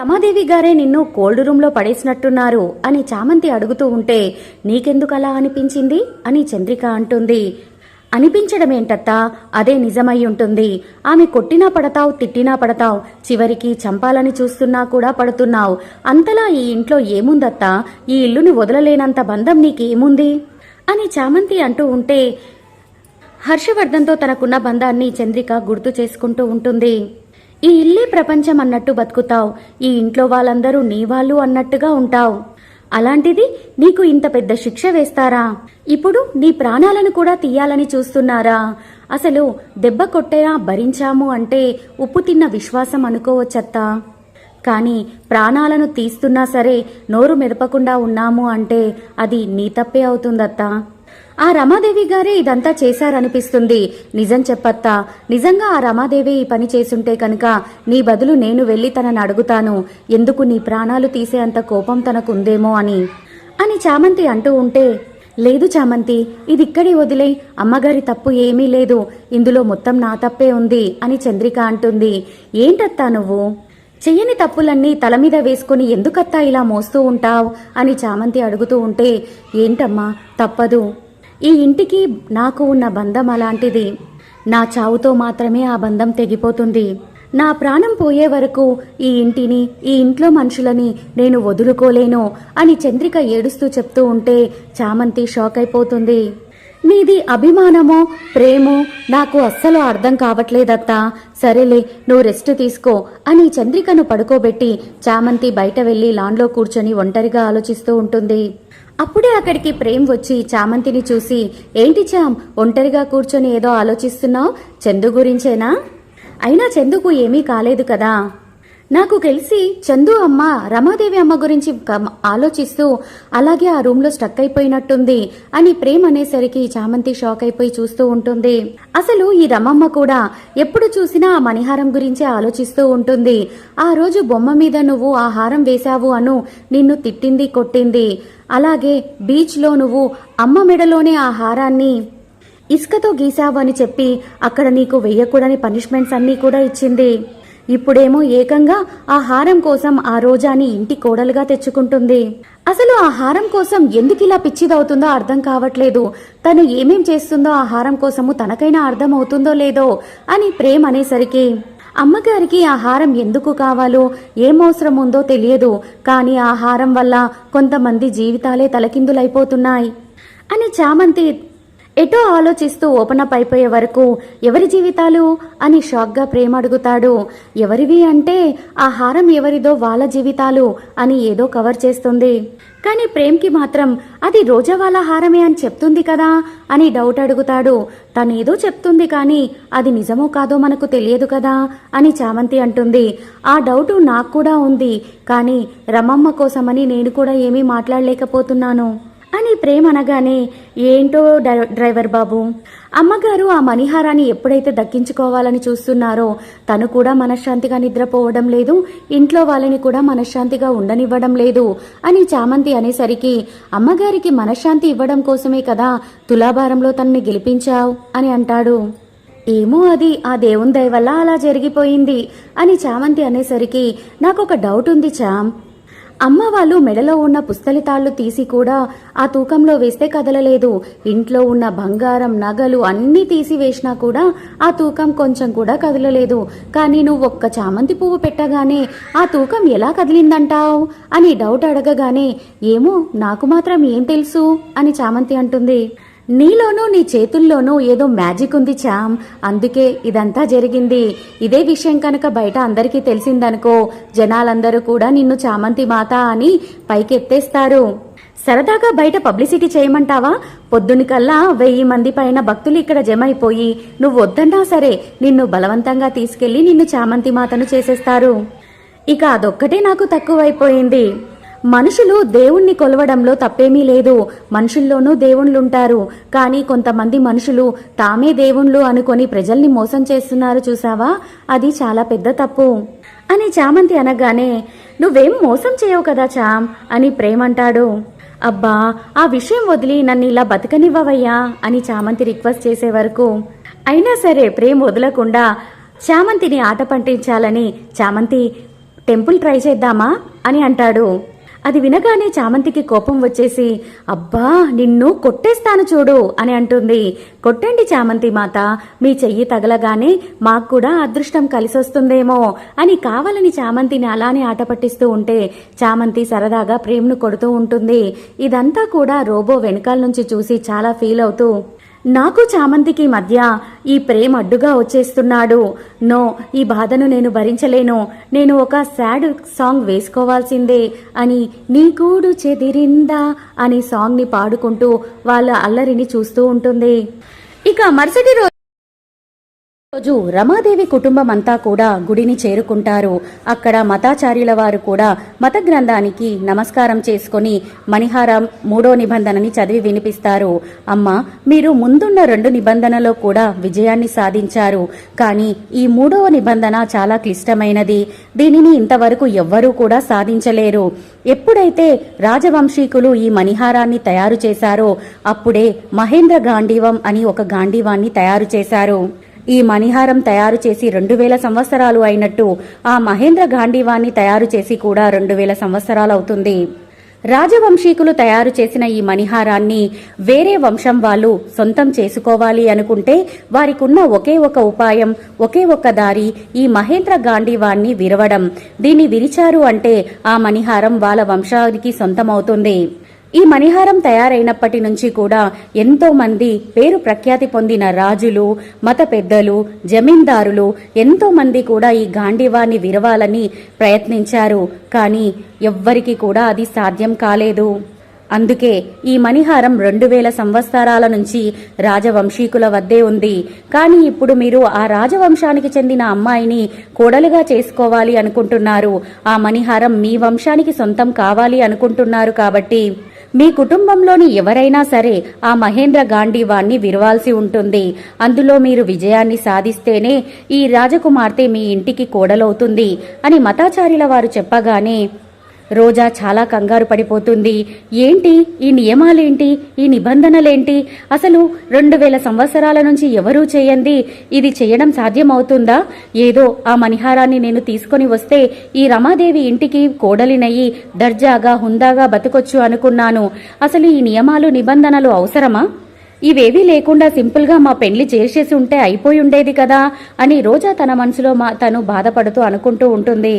రమాదేవి గారే నిన్ను కోల్డ్ రూమ్లో పడేసినట్టున్నారు అని చామంతి అడుగుతూ ఉంటే నీకెందుకలా అనిపించింది? అని చంద్రిక అంటుంది. అనిపించడమేంటత్తా? అదే నిజమై ఉంటుంది. ఆమె కొట్టినా పడతావు తిట్టినా పడతావు చివరికి చంపాలని చూస్తున్నా కూడా పడుతున్నావు. అంతలా ఈ ఇంట్లో ఏముందత్తా? ఈ ఇల్లుని వదలలేనంత బంధం నీకేముంది? అని చామంతి అంటూ ఉంటే హర్షవర్ధన్తో తనకున్న బంధాన్ని చంద్రిక గుర్తు చేసుకుంటూ ఉంటుంది. ఈ ఇల్లే ప్రపంచం అన్నట్టు బతుకుతావు. ఈ ఇంట్లో వాళ్ళందరూ నీ వాళ్ళు అన్నట్టుగా ఉంటావు. అలాంటిది నీకు ఇంత పెద్ద శిక్ష వేస్తారా? ఇప్పుడు నీ ప్రాణాలను కూడా తీయాలని చూస్తున్నారా? అసలు దెబ్బ కొట్టేనా భరించాము అంటే ఉప్పు తిన్న విశ్వాసం అనుకోవచ్చత్తా. కానీ ప్రాణాలను తీస్తున్నా సరే నోరు మెదపకుండా ఉన్నాము అంటే అది నీ తప్పే అవుతుందత్తా. ఆ రమాదేవి గారే ఇదంతా చేశారనిపిస్తుంది. నిజం చెప్పత్తా. నిజంగా ఆ రమాదేవి ఈ పని చేసుంటే కనుక నీ బదులు నేను వెళ్ళి తనని అడుగుతాను. ఎందుకు నీ ప్రాణాలు తీసే అంత కోపం తనకుందేమో అని. అని చామంతి అంటూ ఉంటే లేదు చామంతి ఇది ఇక్కడే వదిలే. అమ్మగారి తప్పు ఏమీ లేదు. ఇందులో మొత్తం నా తప్పే ఉంది అని చంద్రిక అంటుంది. ఏంటత్తా నువ్వు? చెయ్యని తప్పులన్నీ తల మీద వేసుకుని ఎందుకత్తా ఇలా మోస్తూ ఉంటావు? అని చామంతి అడుగుతూ ఉంటే ఏంటమ్మా తప్పదు. ఈ ఇంటికి నాకు ఉన్న బంధం అలాంటిది. నా చావుతో మాత్రమే ఆ బంధం తెగిపోతుంది. నా ప్రాణం పోయే వరకు ఈ ఇంటిని ఈ ఇంట్లో మనుషులని నేను వదులుకోలేను అని చంద్రిక ఏడుస్తూ చెప్తూ ఉంటే చామంతి షాక్ అయిపోతుంది నీది అభిమానమో ప్రేమో నాకు అస్సలు అర్థం కావట్లేదత్తా. సరేలే నువ్వు రెస్ట్ తీసుకో అని చంద్రికను పడుకోబెట్టి చామంతి బయట వెళ్ళి లాన్లో కూర్చొని ఒంటరిగా ఆలోచిస్తూ ఉంటుంది. అప్పుడే అక్కడికి ప్రేమ్ వచ్చి చామంతిని చూసి ఏంటి చామ్ ఒంటరిగా కూర్చొని ఏదో ఆలోచిస్తున్నావు? చందు గురించేనా? అయినా చందుకు ఏమీ కాలేదు కదా. నాకు తెలిసి చందు అమ్మ రమాదేవి అమ్మ గురించి ఆలోచిస్తూ అలాగే ఆ రూమ్లో స్టక్ అయిపోయినట్టుంది అని ప్రేమ్ అనేసరికి చామంతి షాక్ అయిపోయి చూస్తూ ఉంటుంది. అసలు ఈ రమమ్మ కూడా ఎప్పుడు చూసినా ఆ మణిహారం గురించే ఆలోచిస్తూ ఉంటుంది. ఆ రోజు బొమ్మ మీద నువ్వు ఆ హారం వేశావు అను నిన్ను తిట్టింది కొట్టింది. అలాగే బీచ్లో నువ్వు అమ్మ మెడలోనే ఆ హారాన్ని ఇసుకతో గీశావు అని చెప్పి అక్కడ నీకు వెయ్యకూడని పనిష్మెంట్స్ అన్నీ కూడా ఇచ్చింది. ఇప్పుడేమో ఏకంగా ఆ హారం కోసం ఆ రోజాని ఇంటి కోడలుగా తెచ్చుకుంటుంది. అసలు ఆ హారం కోసం ఎందుకు ఇలా పిచ్చిదవుతుందో అర్థం కావట్లేదు. తను ఏమేం చేస్తుందో ఆ హారం కోసము తనకైనా అర్థం అవుతుందో లేదో అని ప్రేమ్ అనేసరికి అమ్మగారికి ఆ హారం ఎందుకు కావాలో ఏం అవసరం ఉందో తెలియదు. కానీ ఆ హారం వల్ల కొంతమంది జీవితాలే తలకిందులైపోతున్నాయి. అని చామంతి ఎటో ఆలోచిస్తూ ఓపెన్ అప్ అయిపోయే వరకు ఎవరి జీవితాలు? అని షాక్గా ప్రేమ అడుగుతాడు. ఎవరివి అంటే ఆ హారం ఎవరిదో వాళ్ళ జీవితాలు అని ఏదో కవర్ చేస్తుంది. కానీ ప్రేమ్కి మాత్రం అది రోజా వాళ్ళ హారమే అని చెప్తుంది కదా అని డౌట్ అడుగుతాడు. తనేదో చెప్తుంది కానీ అది నిజమో కాదో మనకు తెలియదు కదా అని చామంతి అంటుంది. ఆ డౌటు నాకు కూడా ఉంది. కానీ రమమ్మ కోసమని నేను కూడా ఏమీ మాట్లాడలేకపోతున్నాను. అని ప్రేమ అనగానే ఏంటో డ్రైవర్ బాబు? అమ్మగారు ఆ మణిహారాన్ని ఎప్పుడైతే దక్కించుకోవాలని చూస్తున్నారో తను కూడా మనశ్శాంతిగా నిద్రపోవడం లేదు ఇంట్లో వాళ్ళని కూడా మనశ్శాంతిగా ఉండనివ్వడం లేదు అని చామంతి అనేసరికి అమ్మగారికి మనశ్శాంతి ఇవ్వడం కోసమే కదా తులాభారంలో తనని గెలిపించావు అని అంటాడు. ఏమో అది ఆ దేవుని దయ వల్ల అలా జరిగిపోయింది అని చామంతి అనేసరికి నాకు ఒక డౌట్ ఉంది చామ్. అమ్మ వాళ్ళు మెడలో ఉన్న పుస్తలి తాళ్ళు తీసి కూడా ఆ తూకంలో వేస్తే కదలలేదు. ఇంట్లో ఉన్న బంగారం నగలు అన్నీ తీసి వేసినా కూడా ఆ తూకం కొంచెం కూడా కదలలేదు. కానీ నువ్వు ఒక్క చామంతి పువ్వు పెట్టగానే ఆ తూకం ఎలా కదిలిందంటావు? అని డౌట్ అడగగానే ఏమో నాకు మాత్రం ఏం తెలుసు? అని చామంతి అంటుంది. నీలోనూ నీ చేతుల్లోనూ ఏదో మ్యాజిక్ ఉంది చామ్ అందుకే ఇదంతా జరిగింది. ఇదే విషయం కనుక బయట అందరికీ తెలిసిందనుకో జనాలందరూ కూడా నిన్ను చామంతి మాత అని పైకెత్తేస్తారు. సరదాగా బయట పబ్లిసిటీ చేయమంటావా? పొద్దునికల్లా వెయ్యి మంది పైన భక్తులు ఇక్కడ జమ అయిపోయి నువ్వు వద్దన్నా సరే నిన్ను బలవంతంగా తీసుకెళ్ళి నిన్ను చామంతి మాతను చేసేస్తారు. ఇక అదొక్కటే నాకు తక్కువైపోయింది. మనుషులు దేవుణ్ణి కొలవడంలో తప్పేమీ లేదు. మనుషుల్లోనూ దేవుళ్ళుంటారు. కానీ కొంతమంది మనుషులు తామే దేవుళ్ళు అనుకొని ప్రజల్ని మోసం చేస్తున్నారు చూసావా? అది చాలా పెద్ద తప్పు. అని చామంతి అనగానే నువ్వేం మోసం చేయవు కదా చామ్ అని ప్రేమంటాడు. అబ్బా ఆ విషయం వదిలి నన్ను ఇలా బతకనివ్వవయ్యా అని చామంతి రిక్వెస్ట్ చేసే వరకు. అయినా సరే ప్రేమ్ వదలకుండా చామంతిని ఆట పట్టించాలని చామంతి టెంపుల్ ట్రై చేద్దామా? అని అంటాడు. అది వినగానే చామంతికి కోపం వచ్చేసి అబ్బా నిన్ను కొట్టేస్తాను చూడు అని అంటుంది. కొట్టండి చామంతి మాత మీ చెయ్యి తగలగానే మాకు కూడా అదృష్టం కలిసొస్తుందేమో అని కావాలని చామంతిని అలానే ఆట పట్టిస్తూ ఉంటే చామంతి సరదాగా ప్రేమ్ను కొడుతూ ఉంటుంది. ఇదంతా కూడా రోబో వెనకాల నుంచి చూసి చాలా ఫీల్ అవుతూ నాకు చామంతికి మధ్య ఈ ప్రేమ అడ్డుగా వచ్చేస్తున్నాడు. నో ఈ బాధను నేను భరించలేను. నేను ఒక సాడ్ సాంగ్ వేసుకోవాల్సిందే అని నీ గూడు చెదిరిందా అని సాంగ్ని పాడుకుంటూ వాళ్ళ అల్లరిని చూస్తూ ఉంటుంది. ఇక మరుసటి రోజు రోజు రమాదేవి కుటుంబం అంతా కూడా గుడిని చేరుకుంటారు. అక్కడ మతాచార్యుల వారు కూడా మత గ్రంథానికి నమస్కారం చేసుకొని మణిహారం మూడో నిబంధనని చదివి వినిపిస్తారు. అమ్మ మీరు ముందున్న రెండు నిబంధనలో కూడా విజయాన్ని సాధించారు. కానీ ఈ మూడవ నిబంధన చాలా క్లిష్టమైనది. దీనిని ఇంతవరకు ఎవ్వరూ కూడా సాధించలేరు. ఎప్పుడైతే రాజవంశీకులు ఈ మణిహారాన్ని తయారు చేశారో అప్పుడే మహేంద్ర గాంధీవం అని ఒక గాంధీవాన్ని తయారు చేశారు. ఈ మణిహారం తయారు చేసి రెండు వేల సంవత్సరాలు అయినట్టు ఆ మహేంద్ర గాంధీవాన్ని తయారు చేసి కూడా రెండు వేల సంవత్సరాలు అవుతుంది. రాజవంశీకులు తయారు చేసిన ఈ మణిహారాన్ని వేరే వంశం వాళ్ళు సొంతం చేసుకోవాలి అనుకుంటే వారికున్న ఒకే ఒక ఉపాయం ఒకే ఒక్క దారి ఈ మహేంద్ర గాంధీవాన్ని విరవడం. దీన్ని విరిచారు అంటే ఆ మణిహారం వాళ్ళ వంశానికి సొంతమవుతుంది. ఈ మణిహారం తయారైనప్పటి నుంచి కూడా ఎంతో మంది పేరు ప్రఖ్యాతి పొందిన రాజులు మత పెద్దలు జమీందారులు ఎంతో మంది కూడా ఈ గాంధీవాన్ని విరవాలని ప్రయత్నించారు. కానీ ఎవ్వరికీ కూడా అది సాధ్యం కాలేదు. అందుకే ఈ మణిహారం రెండు వేల సంవత్సరాల నుంచి రాజవంశీకుల వద్దే ఉంది. కానీ ఇప్పుడు మీరు ఆ రాజవంశానికి చెందిన అమ్మాయిని కోడలుగా చేసుకోవాలి అనుకుంటున్నారు. ఆ మణిహారం మీ వంశానికి సొంతం కావాలి అనుకుంటున్నారు కాబట్టి మీ కుటుంబంలోని ఎవరైనా సరే ఆ మహేంద్ర గాంధీవాన్ని విరవాల్సి ఉంటుంది. అందులో మీరు విజయాన్ని సాధిస్తేనే ఈ రాజకుమార్తె మీ ఇంటికి కోడలవుతుంది అని మతాచార్యుల వారు చెప్పగానే రోజా చాలా కంగారు పడిపోతుంది. ఏంటి? ఈ నియమాలేంటి? ఈ నిబంధనలేంటి? అసలు రెండు వేల సంవత్సరాల నుంచి ఎవరూ చేయండి. ఇది చేయడం సాధ్యమవుతుందా? ఏదో ఆ మణిహారాన్ని నేను తీసుకొని వస్తే ఈ రమాదేవి ఇంటికి కోడలినయ్యి దర్జాగా హుందాగా బతకొచ్చు అనుకున్నాను. అసలు ఈ నియమాలు నిబంధనలు అవసరమా? ఇవేవీ లేకుండా సింపుల్గా మా పెళ్ళి చేసేసి ఉంటే అయిపోయి ఉండేది కదా అని రోజా తన మనసులో మా తను బాధపడుతూ అనుకుంటూ ఉంటుంది.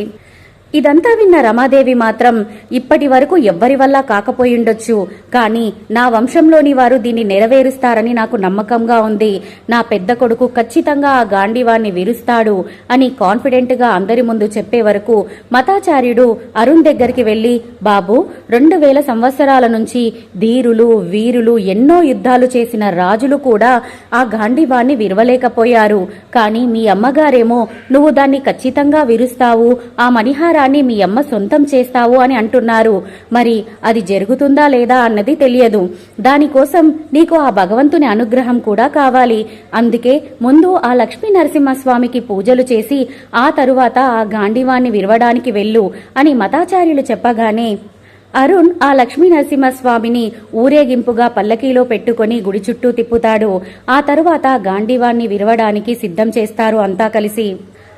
ఇదంతా విన్న రమాదేవి మాత్రం ఇప్పటి వరకు ఎవ్వరి వల్ల కాకపోయిండొచ్చు కానీ నా వంశంలోని వారు దీన్ని నెరవేరుస్తారని నాకు నమ్మకంగా ఉంది. నా పెద్ద కొడుకు ఖచ్చితంగా ఆ గాంధీవాన్ని విరుస్తాడు అని కాన్ఫిడెంట్గా అందరి ముందు చెప్పే వరకు మతాచార్యుడు అరుణ్ దగ్గరికి వెళ్ళి బాబు రెండు వేల సంవత్సరాల నుంచి ధీరులు వీరులు ఎన్నో యుద్ధాలు చేసిన రాజులు కూడా ఆ గాంధీవాన్ని విరవలేకపోయారు. కానీ మీ అమ్మగారేమో నువ్వు దాన్ని ఖచ్చితంగా విరుస్తావు. ఆ మణిహార మణిహారాన్ని మీ అమ్మ సొంతం చేస్తావు అని అంటున్నారు. మరి అది జరుగుతుందా లేదా అన్నది తెలియదు. దానికోసం నీకు ఆ భగవంతుని అనుగ్రహం కూడా కావాలి. అందుకే ముందు ఆ లక్ష్మీ నరసింహస్వామికి పూజలు చేసి ఆ తరువాత ఆ గాంధీవాన్ని విరవడానికి వెళ్ళు అని మతాచార్యులు చెప్పగానే అరుణ్ ఆ లక్ష్మీ నరసింహస్వామిని ఊరేగింపుగా పల్లకీలో పెట్టుకొని గుడి చుట్టూ తిప్పుతాడు. ఆ తరువాత గాంధీవాన్ని విరవడానికి సిద్ధం చేస్తారు అంతా కలిసి.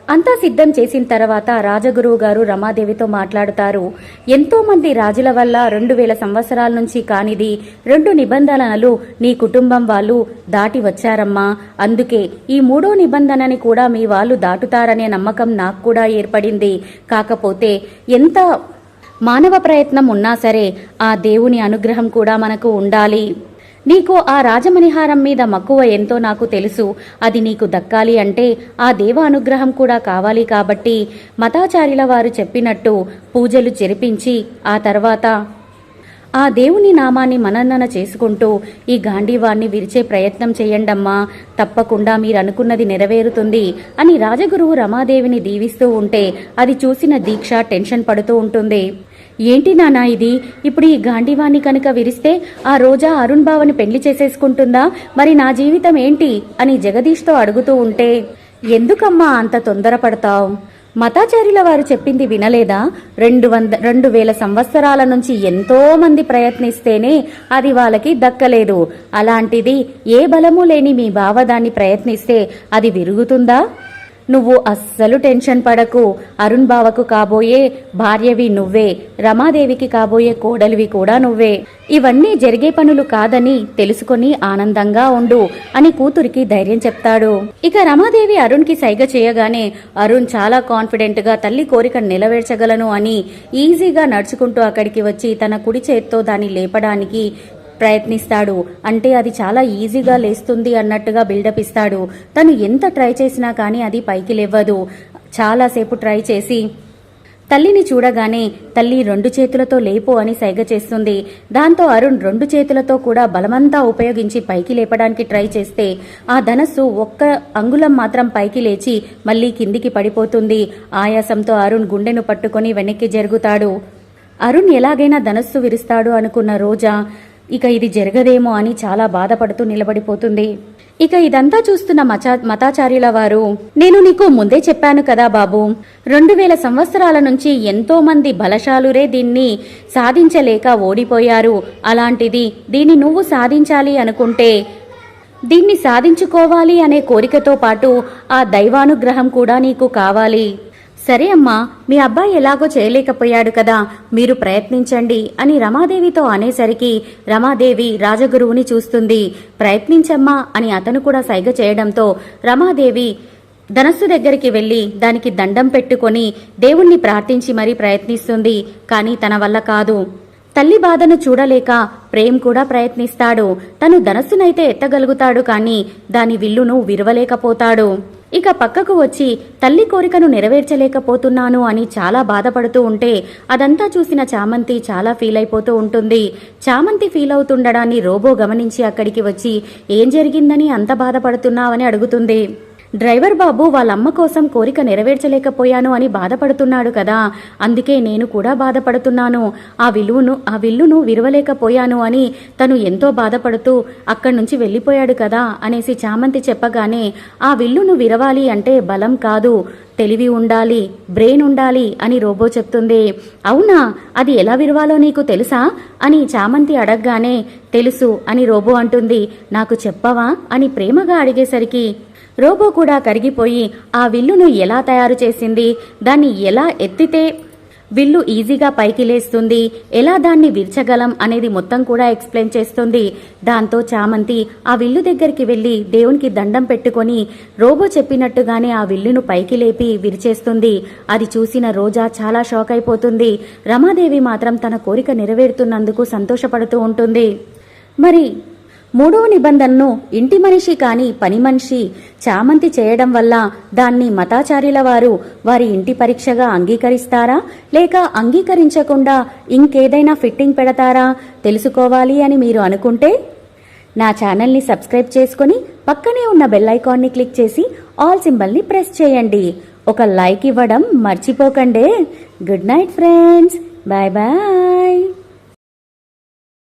అంతా సిద్ధం చేసిన తర్వాత రాజగురువు గారు రమాదేవితో మాట్లాడుతారు. ఎంతో మంది రాజుల వల్ల రెండు వేల సంవత్సరాల నుంచి కానిది రెండు నిబంధనలు నీ కుటుంబం వాళ్ళు దాటి వచ్చారమ్మా. అందుకే ఈ మూడో నిబంధనని కూడా మీ వాళ్ళు దాటుతారనే నమ్మకం నాకు కూడా ఏర్పడింది. కాకపోతే ఎంత మానవ ప్రయత్నం ఉన్నా సరే ఆ దేవుని అనుగ్రహం కూడా మనకు ఉండాలి. నీకు ఆ రాజమణిహారం మీద మక్కువ ఎంతో నాకు తెలుసు. అది నీకు దక్కాలి అంటే ఆ దేవ అనుగ్రహం కూడా కావాలి కాబట్టి మతాచార్యుల వారు చెప్పినట్టు పూజలు జరిపించి ఆ తర్వాత ఆ దేవుని నామాన్ని మనన్నన చేసుకుంటూ ఈ గాంధీవాన్ని విరిచే ప్రయత్నం చేయండమ్మా. తప్పకుండా మీరు అనుకున్నది నెరవేరుతుంది అని రాజగురువు రమాదేవిని దీవిస్తూ ఉంటే అది చూసిన దీక్ష టెన్షన్ పడుతూ ఉంటుంది. ఏంటి నానా ఇది? ఇప్పుడు ఈ గాంధీవాన్ని కనుక విరిస్తే ఆ రోజా అరుణ్ బావని పెళ్ళి చేసేసుకుంటుందా? మరి నా జీవితం ఏంటి? అని జగదీష్తో అడుగుతూ ఉంటే ఎందుకమ్మా అంత తొందరపడతావు? మతాచార్యుల వారు చెప్పింది వినలేదా? రెండు వంద రెండు వేల సంవత్సరాల నుంచి ఎంతో మంది ప్రయత్నిస్తేనే అది వాళ్ళకి దక్కలేదు. అలాంటిది ఏ బలము లేని మీ బావ దాన్ని ప్రయత్నిస్తే అది విరుగుతుందా? నువ్వు అస్సలు టెన్షన్ పడకు. అరుణ్ బావకు కాబోయే భార్యవి నువ్వే. రమాదేవికి కాబోయే కోడలివి కూడా నువ్వే. ఇవన్నీ జరిగే పనులు కాదని తెలుసుకొని ఆనందంగా ఉండు అని కూతురికి ధైర్యం చెప్తాడు. ఇక రమాదేవి అరుణ్కి సైగ చేయగానే అరుణ్ చాలా కాన్ఫిడెంట్గా తల్లి కోరిక నెలవేర్చగలను అని ఈజీగా నడుచుకుంటూ అక్కడికి వచ్చి తన కుడి చేత్తో దాన్ని లేపడానికి ప్రయత్నిస్తాడు. అంటే అది చాలా ఈజీగా లేస్తుంది అన్నట్టుగా బిల్డప్ ఇస్తాడు. తను ఎంత ట్రై చేసినా కానీ అది పైకి లేవ్వదు. చాలాసేపు ట్రై చేసి తల్లిని చూడగానే తల్లి రెండు చేతులతో లేపు అని సైగ చేస్తుంది. దాంతో అరుణ్ రెండు చేతులతో కూడా బలమంతా ఉపయోగించి పైకి లేపడానికి ట్రై చేస్తే ఆ ధనస్సు ఒక్క అంగుళం మాత్రం పైకి లేచి మళ్ళీ కిందికి పడిపోతుంది. ఆయాసంతో అరుణ్ గుండెను పట్టుకొని వెనక్కి జరుగుతాడు. అరుణ్ ఎలాగైనా ధనస్సు విరుస్తాడు అనుకున్న రోజా ఇక ఇది జరగదేమో అని చాలా బాధపడుతూ నిలబడిపోతుంది. ఇక ఇదంతా చూస్తున్న మచా మతాచార్యుల వారు నేను నీకు ముందే చెప్పాను కదా బాబు రెండు వేల సంవత్సరాల నుంచి ఎంతో మంది బలశాలురే దీన్ని సాధించలేక ఓడిపోయారు. అలాంటిది దీన్ని నువ్వు సాధించాలి అనుకుంటే దీన్ని సాధించుకోవాలి అనే కోరికతో పాటు ఆ దైవానుగ్రహం కూడా నీకు కావాలి. సరే అమ్మా మీ అబ్బాయి ఎలాగో చేయలేకపోయాడు కదా మీరు ప్రయత్నించండి అని రమాదేవితో అనేసరికి రమాదేవి రాజగురువుని చూస్తుంది. ప్రయత్నించమ్మా అని అతను కూడా సైగ చేయడంతో రమాదేవి ధనస్సు దగ్గరికి వెళ్ళి దానికి దండం పెట్టుకొని దేవుణ్ణి ప్రార్థించి మరీ ప్రయత్నిస్తుంది కానీ తన వల్ల కాదు. తల్లి బాధను చూడలేక ప్రేమ్ కూడా ప్రయత్నిస్తాడు. తను ధనస్సునైతే ఎత్తగలుగుతాడు కానీ దాని విల్లును విరవలేకపోతాడు. ఇక పక్కకు వచ్చి తల్లి కోరికను నెరవేర్చలేకపోతున్నాను అని చాలా బాధపడుతూ ఉంటే అదంతా చూసిన చామంతి చాలా ఫీల్ అయిపోతూ ఉంటుంది. చామంతి ఫీల్ అవుతుండడాన్ని రోబో గమనించి అక్కడికి వచ్చి ఏం జరిగిందని అంత బాధపడుతున్నావని అడుగుతుంది. డ్రైవర్ బాబు వాళ్ళమ్మ కోసం కోరిక నెరవేర్చలేకపోయాను అని బాధపడుతున్నాడు కదా. అందుకే నేను కూడా బాధపడుతున్నాను. ఆ విలువను ఆ విల్లును విరవలేకపోయాను అని తను ఎంతో బాధపడుతూ అక్కడి నుంచి వెళ్ళిపోయాడు కదా అనేసి చామంతి చెప్పగానే ఆ విల్లును విరవాలి అంటే బలం కాదు. తెలివి ఉండాలి బ్రెయిన్ ఉండాలి అని రోబో చెప్తుంది. అవునా? అది ఎలా విరవాలో నీకు తెలుసా? అని చామంతి అడగగానే తెలుసు అని రోబో అంటుంది. నాకు చెప్పవా? అని ప్రేమగా అడిగేసరికి రోబో కూడా కరిగిపోయి ఆ విల్లును ఎలా తయారు చేసింది? దాన్ని ఎలా ఎత్తితే విల్లు ఈజీగా పైకి లేస్తుంది? ఎలా దాన్ని విర్చగలం అనేది మొత్తం కూడా ఎక్స్ప్లెయిన్ చేస్తుంది. దాంతో చామంతి ఆ విల్లు దగ్గరికి వెళ్ళి దేవునికి దండం పెట్టుకొని రోబో చెప్పినట్టుగానే ఆ విల్లును పైకి లేపి విరిచేస్తుంది. అది చూసిన రోజా చాలా షాక్ అయిపోతుంది. రమాదేవి మాత్రం తన కోరిక నెరవేరుతున్నందుకు సంతోషపడుతూ ఉంటుంది. మరి మూడవ నిబంధనను ఇంటి మనిషి కాని పని మనిషి చామంతి చేయడం వల్ల దాన్ని మతాచార్యుల వారు వారి ఇంటి పరీక్షగా అంగీకరిస్తారా? లేక అంగీకరించకుండా ఇంకేదైనా ఫిట్టింగ్ పెడతారా? తెలుసుకోవాలి అని మీరు అనుకుంటే నా ఛానల్ని సబ్స్క్రైబ్ చేసుకుని పక్కనే ఉన్న బెల్ ఐకాన్ని క్లిక్ చేసి ఆల్ సింబల్ని ప్రెస్ చేయండి. ఒక లైక్ ఇవ్వడం మర్చిపోకండి. Good night friends. Bye bye.